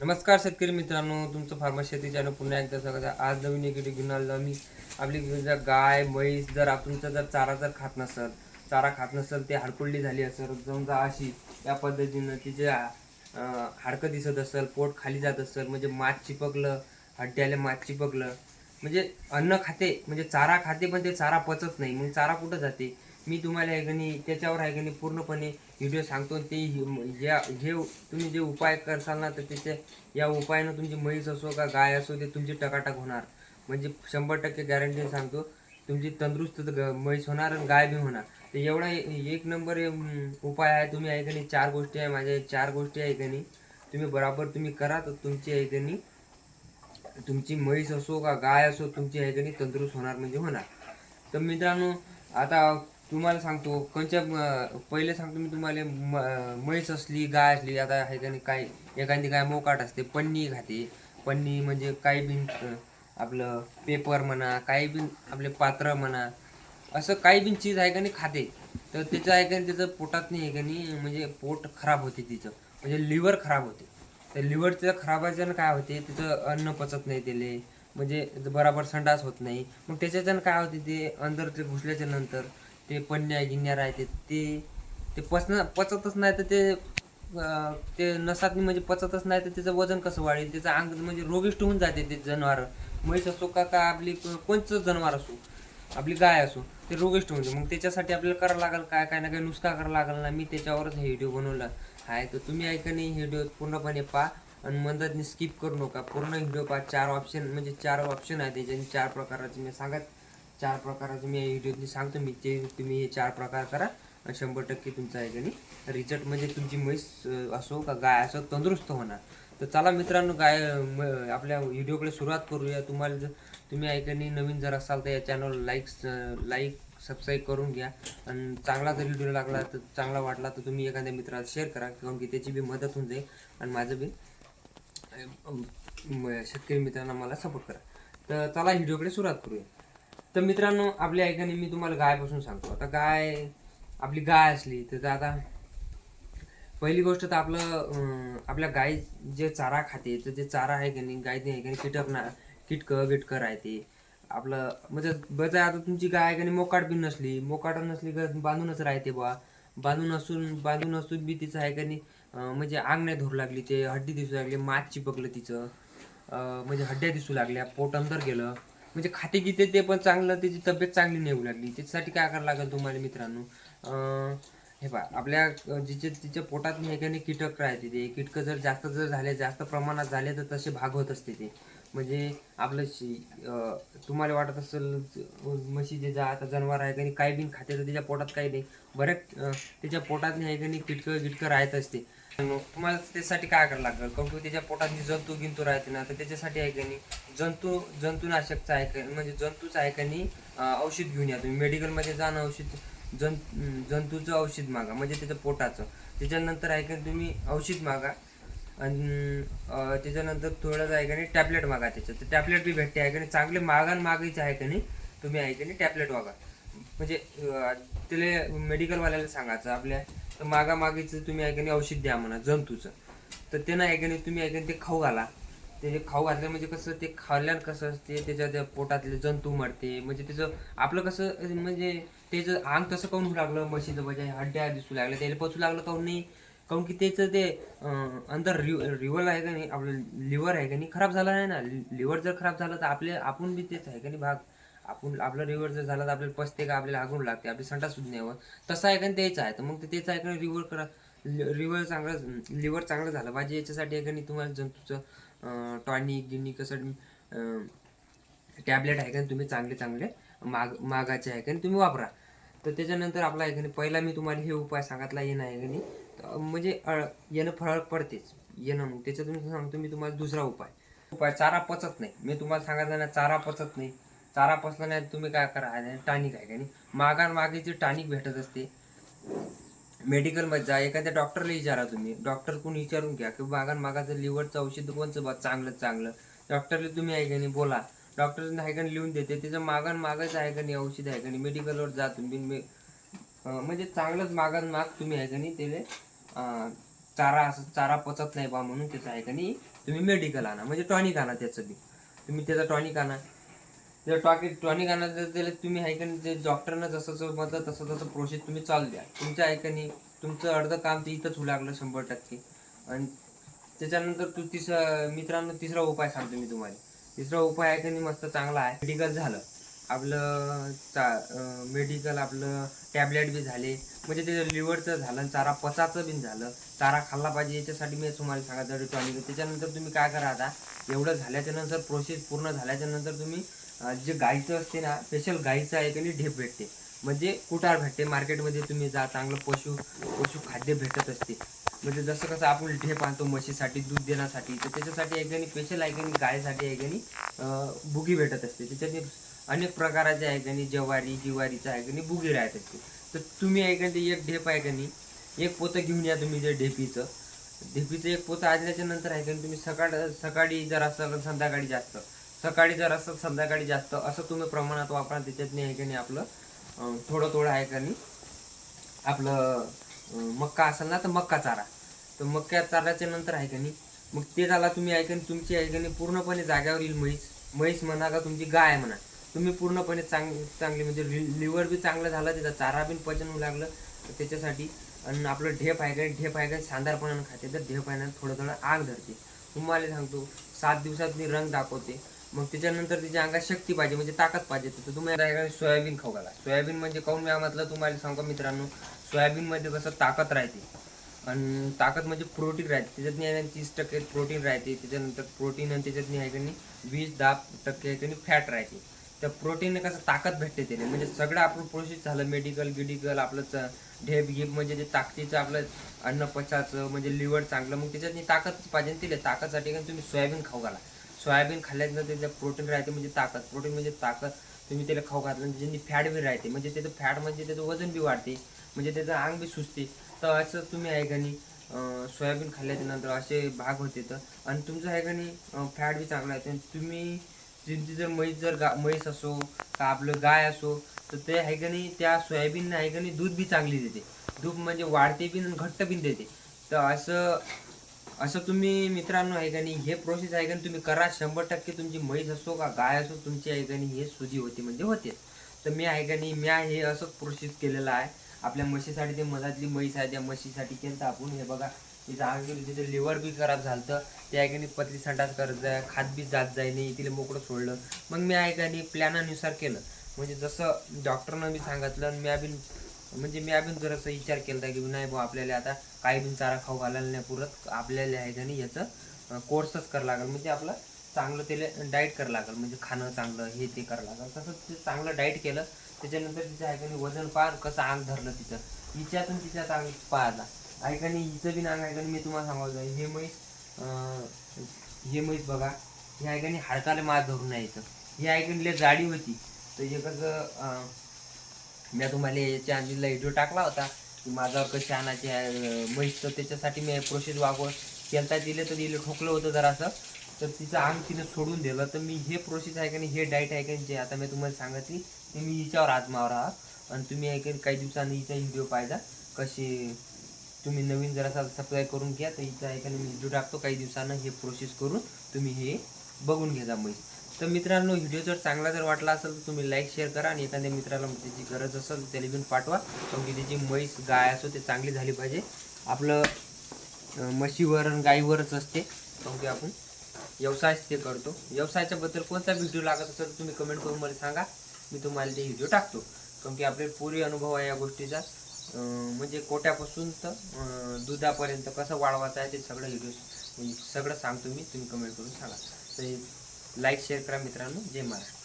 नमस्कार शेतकरी मित्रांनो तुमचं फार्मा शेती चॅनल पुन्हा एकदा स्वागत आहे. आज नवीन एक घेऊन आलो आम्ही. आपली जर गाय म्हैस जर आपण तुमचा जर चारा जर खात नसेल चारा खात नसेल ते हाडकुळली झाली असेल समजा अशी या पद्धतीनं तिचे हाडकं दिसत असेल पोट खाली जात असेल म्हणजे मात चिपकलं हड्ड्याला मात चिपकलं म्हणजे अन्न खाते म्हणजे चारा खाते पण ते चारा पचत नाही. मग चारा कुठं जाते? मी तुम्हाला आहे त्याच्यावर आहे का पूर्णपणे व्हिडिओ सांगतो ते या जे तुम्ही जे उपाय करसाल ना तर त्याच्या या उपायानं तुमची म्हैस असो का गाय असो ते तुमची टकाटक होणार. म्हणजे शंभर टक्के गॅरंटी सांगतो तुमची तंदुरुस्त ग- म्हैस होणार आणि गाय बी होणार. तर एवढा एक नंबर उपाय आहे. तुम्ही आहे का चार गोष्टी आहे माझ्या चार गोष्टी आहे का तुम्ही बराबर तुम्ही करा तर तुमची आहे का तुमची म्हैस असो का गाय असो तुमची आहे का तंदुरुस्त होणार म्हणजे होणार. तर मित्रांनो आता तुम्हाला सांगतो कोणत्या पहिले सांगतो मी तुम्हाला म्हैस असली गाय असली आता आहे का नाही काय एखादी गाय मोकाट असते पन्नी खाते. पन्नी म्हणजे काही बी आपलं पेपर म्हणा काही बी आपले पात्र म्हणा असं काही बी चीज आहे का नाही खाते. तर त्याचं आहे का नाही त्याचं पोटात नाही आहे का नाही म्हणजे पोट खराब होते तिचं. म्हणजे लिव्हर खराब होते. तर लिव्हरचं खराब व्हायच्यानं काय होते तिचं अन्न पचत नाही त्याले. म्हणजे बराबर संडास होत नाही. मग त्याच्याच्यानं काय होते ते अंदर ते घुसल्याच्या नंतर ते पन्न्या गिन्या राहते ते ते पचन पचतच नाही तर ते अं, ते नसातनी म्हणजे पचतच नाही तर त्याचं वजन कसं वाढेल? त्याचं अंग म्हणजे रोगिष्ट होऊन जाते ते जनावर. म्हैस असो का का आपली को- कोणचं जनावर असो आपली गाय असो ते रोगिष्ट होऊन जाते. मग त्याच्यासाठी आपल्याला करावं लागेल काय काय ना काय नुसका करावं लागेल ना. मी त्याच्यावरच हे व्हिडिओ बनवला. आहे तर तुम्ही ऐका नाही व्हिडिओ पूर्णपणे पहा आणि मधातनी स्किप करू नका. पूर्ण व्हिडिओ पहा. चार ऑप्शन म्हणजे चार ऑप्शन आहे त्याच्याने चार प्रकाराचे मी सांगत चार प्रकाराचं मी व्हिडिओतनी सांगतो. मी ते तुम्ही हे चार प्रकार करा आणि शंभर टक्के तुमचा आहे की नाही? रिझल्ट म्हणजे तुमची म्हैस असो का गाय असो तंदुरुस्त होणार. तर चला मित्रांनो गाय म- आपल्या व्हिडिओकडे सुरुवात करूया. तुम्हाला जर तुम्ही ऐकणी नवीन जर असाल तर या चॅनल लाईक लाईक सबस्क्राईब करून घ्या. आणि चांगला जर व्हिडिओ लागला तर चांगला वाटला तर तुम्ही एखाद्या मित्राला शेअर करा कारण की त्याची बी मदत होऊन जाईल आणि माझं बी म- शेतकरी मित्रांना मला सपोर्ट करा. तर चला व्हिडिओकडे सुरुवात करूया. तर मित्रांनो आपल्या ऐकाने मी तुम्हाला गायपासून सांगतो. आता गाय आपली गाय असली तर आता पहिली गोष्ट तर आपलं आपल्या गाय जे चारा खाते तर जे चारा आहे की नाही गाय ते आहे की नाही कीटक ना कीटकं गिटकं राहते. आपलं म्हणजे बजा आता तुमची गाय आहे की नाही मोकाट बी नसली मोकाट नसली का बांधूनच राहते बा बांधून असून बांधून असून बी तिचं आहे का नाही म्हणजे आंग नाही धरू लागली ते हड्डी दिसू लागली मात चिपकलं तिचं. म्हणजे हड्ड्या दिसू लागल्या पोट अंदर गेलं. म्हणजे खाते घेते ते पण चांगलं त्याची तब्येत चांगली नाही होऊ लागली. त्याच्यासाठी काय करावं लागेल तुम्हाला मित्रांनो? हे पहा आपल्या जिचे तिच्या पोटात एकाने कीटक राहते ते. कीटकं जर जास्त जर झाले जास्त प्रमाणात झाले तर तसे भाग होत असते ते. म्हणजे आपलं शी तुम्हाला वाटत असेल म्हशी जे जा आता जनावर आहे का काही बिन खाते तर त्याच्या पोटात काही नाही. बऱ्याच त्याच्या पोटात नाही आहे कीटकं गिटकं राहत असते. तुम्हाला त्याच्यासाठी काय करावं लागेल? कारण की त्याच्या पोटात जंतू गिंतू राहते ना तर त्याच्यासाठी आहे का नाही जंतू जंतुनाशकचं आहे का म्हणजे जंतूचं आहे का नाही औषध घेऊन या तुम्ही. मेडिकलमध्ये जा ना औषध जं जंतूचं औषध मागा म्हणजे त्याचं पोटाचं. त्याच्यानंतर आहे का तुम्ही औषध मागा आणि त्याच्यानंतर थोडंसं आहे का नाही टॅबलेट मागा त्याच्यात. तर टॅबलेट बी भेटते आहे का नाही. चांगले मागा आणि मागायचे आहे का नाही तुम्ही आहे का नाही टॅबलेट मागा म्हणजे त्याला मेडिकलवाल्याला सांगायचं आपल्या तर मागा मागीचं तुम्ही आहे औषध द्या म्हणा जंतूचं. तर ते ना आहे तुम्ही आहे ते खाऊ घाला. ते खाऊ घातलं म्हणजे कसं ते खाल्ल्यानं कसं असते त्याच्या त्या पोटातले जंतू मरते म्हणजे त्याचं आपलं कसं म्हणजे त्याचं अंग तसं काऊन होऊ लागलं म्हशीचं म्हणजे हड्ड्या दिसू लागल्या त्याला पचू लागलं काऊन नाही? काऊन की त्याचं ते अंदर अंदर रिव्हर आहे का नाही आपलं लिव्हर आहे का नाही खराब झालं आहे ना? लिव्हर जर खराब झालं तर आपले आपण बी तेच आहे का नाही भाग? आपण आपलं रिव्हर जर झाला तर आपल्याला पसते का? आपल्याला आगून लागते. आपली संडास सुद्धा नाही तसं आहे का नाही आहे. तर मग ते त्याचा ऐकणं का? रिव्हर करा. रिवर चांगलं लिव्हर चांगलं झालं पाहिजे. याच्यासाठी आहे तुम्हाला जंतूचं टॉनिक गिनिक कसं टॅबलेट आहे का तुम्ही चांगले चांगले माग मागाचे आहे का नाही? तुम्ही वापरा. तर त्याच्यानंतर आपला आहे का पहिला मी तुम्हाला हे उपाय सांगितला येणं आहे का नाही. तर म्हणजे येणं फरक पडतेच. येणं मग. त्याच्यातून सांगतो मी तुम्हाला दुसरा उपाय. उपाय चारा पचत नाही. मी तुम्हाला सांगायचं ना चारा पचत नाही. चारा पचला नाही तुम्ही काय करा? टॉनिक आहे का नाही? मागान मागेची टॉनिक भेटत असते. मेडिकलमध्ये जा एखाद्या डॉक्टरला विचारा तुम्ही. डॉक्टर कोण विचारून घ्या की मागान मागाचं लिव्हरचं औषध कोणचं बा? चांगलं चांगलं. डॉक्टरला तुम्ही आहे का नाही? बोला. डॉक्टर आहे का नाही लिहून देते. त्याचं मागान मागायचं आहे का नाही? औषध आहे का नाही? मेडिकलवर जा तुम्ही. म्हणजे चांगलंच मागान माग तुम्ही आहे का नाही? त्याला चारा असं चारा पचत नाही बा म्हणून त्याचं आहे का नाही? तुम्ही मेडिकल आणा. म्हणजे टॉनिक आणा त्याचं बी. तुम्ही त्याचा टॉनिक आणा. जर टॉनिक टॉनिक आणायचं तर त्याला तुम्ही ऐकणी जे डॉक्टरनं जसं जसं म्हटलं तसं तसं प्रोसेस तुम्ही चालू द्या. तुमच्या ऐकणी तुमचं अर्धं काम ते इथंच होऊ लागलं शंभर टक्के. आणि त्याच्यानंतर तू तिसरा मित्रांनो तिसरा उपाय सांगतो मी तुम्हाला. तिसरा उपाय ऐकणी मस्त चांगला आहे. मेडिकल झालं. आपलं चा मेडिकल आपलं टॅबलेट बी झाले. म्हणजे त्याचं लिव्हरचं झालं चारा पचाचं बी झालं. चारा खाल्ला पाहिजे याच्यासाठी मी तुम्हाला सांगायचं टॉनिक त्याच्यानंतर तुम्ही काय करा आता? एवढं झाल्याच्यानंतर प्रोसेस पूर्ण झाल्याच्यानंतर तुम्ही जे गाईचं असते ना स्पेशल गाईचं आहे की ढेप भेटते. म्हणजे कुटार भेटते मार्केटमध्ये तुम्ही जा चांगलं पशु पशु खाद्य भेटत असते. म्हणजे जसं कसं आपण ढेप आणतो म्हशीसाठी दूध देण्यासाठी तर त्याच्यासाठी आहे स्पेशल आहे की नाही गायसाठी आहे भेटत असते. त्याच्यात अनेक प्रकाराचे आहे का नाही ज्वारी जिवारीचं आहे का नाही बुगी राहत तर तुम्ही आहे का नाही एक ढेप आहे का नाही एक पोतं घेऊन या तुम्ही जे ढेपीचं ढेपीचं एक पोतं आणल्याच्या नंतर आहे का तुम्ही सकाळ सकाळी जर असं संध्याकाळी जास्त सकाळी जर असं संध्याकाळी जास्त असं तुम्ही प्रमाणात वापरा त्याच्यात नाही आहे का नाही आपलं थोडं थोडं आहे का नाही आपलं मक्का असेल ना तर मक्का चारा तर मक्का चाराच्या नंतर आहे का नाही मग ते झाला तुम्ही ऐकन तुमची ऐकणी पूर्णपणे जाग्यावर येईल म्हैस म्हैस म्हणा का तुमची गाय म्हणा तुम्ही पूर्णपणे चांग चांगली म्हणजे लिव्हर बी चांगलं झालं त्याचा चारा बी पचन होऊ लागलं तर त्याच्यासाठी आणि आपलं ढेप आहे का ढेप आहे का सांधारपणानं खाते तर ढेप आहे ना थोडं थोडं आग धरते. तुम्हाला सांगतो सात दिवसात मी रंग दाखवते. मग त्याच्यानंतर तिच्या अंगात शक्ती पाहिजे म्हणजे ताकद पाहिजे. तर तुम्ही सोयाबीन खाऊ घाला. सोयाबीन म्हणजे काऊन मी म्हटलं तुम्हाला सांगू का मित्रांनो सोयाबीनमध्ये कसं ताकद राहते. आणि ताकद म्हणजे प्रोटीन राहते. त्याच्यात नाही आहे तीस टक्के प्रोटीन राहते. त्याच्यानंतर प्रोटीन आणि त्याच्यात नाही आहे का नाही वीस दहा टक्के आहे नाही फॅट राहते. तर प्रोटीनने कसं ताकद भेटते त्याने. म्हणजे सगळं आपण प्रोसेस झालं मेडिकल गिडिकल आपलं च- ढेप गिप म्हणजे जे ताकदीचं आपलं अन्नपचाचं म्हणजे लिव्हर चांगलं मग त्याच्यात ताकद पाहिजे ना तिला. ताकदसाठी का तुम्ही सोयाबीन खाऊ घाला. सोयाबीन खाल्ल्यानंतर त्याचं प्रोटीन राहते म्हणजे ताकद. प्रोटीन म्हणजे ताकद तुम्ही त्याला खाऊ घातलं त्याच्यानी फॅट बी राहते. म्हणजे त्याचं फॅट म्हणजे त्याचं वजन बी वाढते. म्हणजे त्याचं अंग बी सुचते तर असं तुम्ही आहे का नाही सोयाबीन खाल्ल्याच्या नंतर असे भाग होते तर आणि तुमचं आहे का नाही फॅट बी चांगला आहे. तुम्ही तुमची जर म्हैस जर गा म्हैस असो का आपलं गाय असो तर ते आहे का नाही त्या सोयाबीन आहे का नाही दूध बी चांगली देते. दूध म्हणजे वाढते बी आणि घट्ट बी देते. तर असं असं तुम्ही मित्रांनो आहे का नाही हे प्रोसेस आहे का नाही तुम्ही करा. शंभर टक्के तुमची म्हैस असो का गाय असो तुमची आहे का नाही हे सुजी होते म्हणजे होते. तर मी आहे का नाही मी हे असंच प्रोसेस केलेलं आहे. आपल्या म्हशीसाठी ते मधातली म्हैस आहे त्या म्हशीसाठी केलं तर आपण. हे बघा तिचं अंग तिचं लिव्हर बी खराब झालं तर ते ऐकाने पतली संडास करत जाय खात बी जात जाय नाही तिला मोकळं सोडलं. मग मी ऐकाने प्लॅनानुसार केलं. म्हणजे जसं डॉक्टरनं बी सांगितलं मी बी म्हणजे मी अजून जरासा विचार केला की नाही भाऊ आपल्याला आता काही बिन चारा खाऊ घालायला नाही पुरत आपल्याला आहे का नाही याचं कोर्सच करावं लागेल. म्हणजे आपलं चांगलं त्याला डाईट करावं लागेल. म्हणजे खाणं चांगलं हे ते करावं लागेल. तसं ते चांगलं डाईट केलं त्याच्यानंतर तिचं आहे का वजन पार कसं अंग धरलं तिचं. हिच्यातून तिच्या अंग पाहला आहे नाही हिचं बी नाव आहे मी तुम्हाला सांगायचं हे मैस हे मैस बघा हे आहे हाडकाला मात धरून यायचं हे आहे जाडी होती. तर हे कसं मी तुम्हाला याच्या आधीला व्हिडिओ टाकला होता की माझ्यावर कशी आणायची आहे म्हैस. तर त्याच्यासाठी मी प्रोसेस वापर केलता दिले तर दिले ठोकलं होतं जरासं. तर तिचं अंग तिनं सोडून दिलं. तर मी हे प्रोसेस आहे का नाही हे डाईट आहे का जे आता मी तुम्हाला सांगितली ते मी हिच्यावर आजमावर आहात. आणि तुम्ही ऐकेन काही दिवसांनी हिचा व्हिडिओ पाहिजा कशी तुम्ही नवीन जरासा सबस्क्राईब करून घ्या. तर इथं ऐकाने मी व्हिडिओ टाकतो. काही दिवसानं हे प्रोसेस करून तुम्ही हे बघून घ्या म्हैस तर मित्रांनो व्हिडिओ जर चांगला जर वाटला असेल तर तुम्ही लाईक शेअर करा आणि एखाद्या मित्राला म्हणजे त्याची गरज असेल त्याने त्याला घेऊन पाठवा. कारण की त्याची म्हैस गाय असो ते चांगली झाली पाहिजे. आपलं म्हशीवर आणि गाईवरच असते. कारण की आपण व्यवसायच ते करतो. व्यवसायाच्याबद्दल कोणता व्हिडिओ लागत असेल तर तुम्ही कमेंट करून मला सांगा. मी तुम्हाला ते व्हिडिओ टाकतो. कारण की आपले पुरे अनुभव आहे या गोष्टीचा. म्हणजे कोट्यापासून तर दुधापर्यंत कसं वाढवायचं आहे ते सगळं व्हिडिओ म्हणजे सगळं सांगतो मी तुम्ही कमेंट करून सांगा. तर लाईक शेअर करा मित्रांनो. जय महाराष्ट्र.